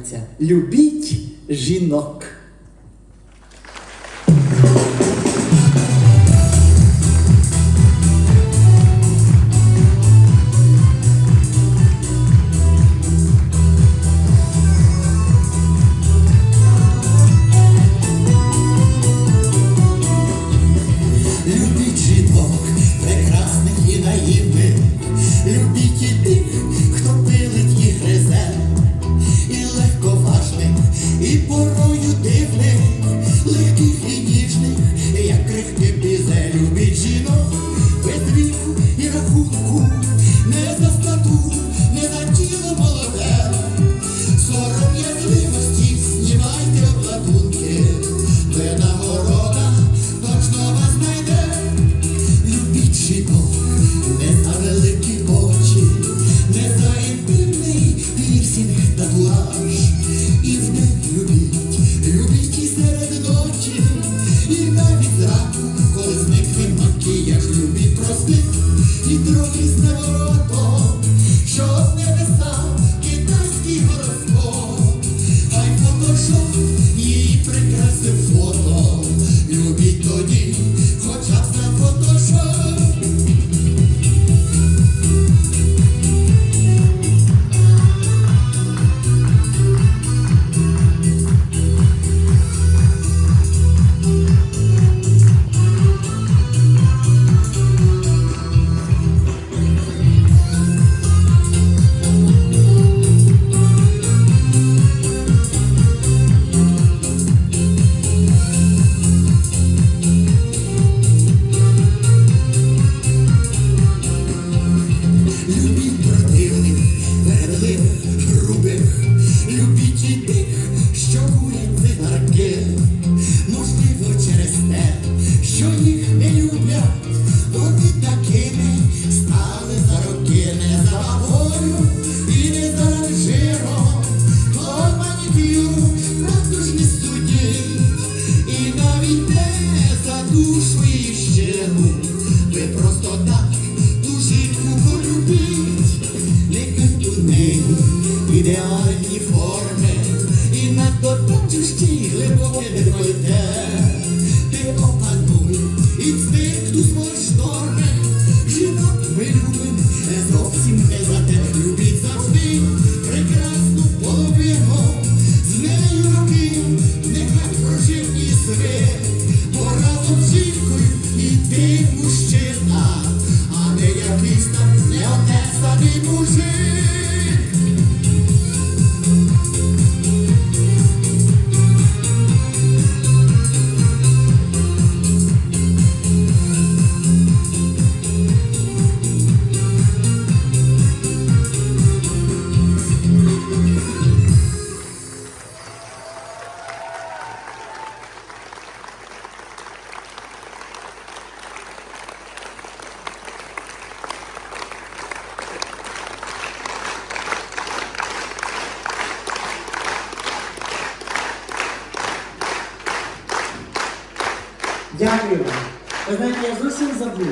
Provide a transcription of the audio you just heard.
називається Любіть жінок. If є, ну, можливо, через те, що ні. то там чужі глибоке декольте. Дякую вам. Ви знаєте, я зовсім забула.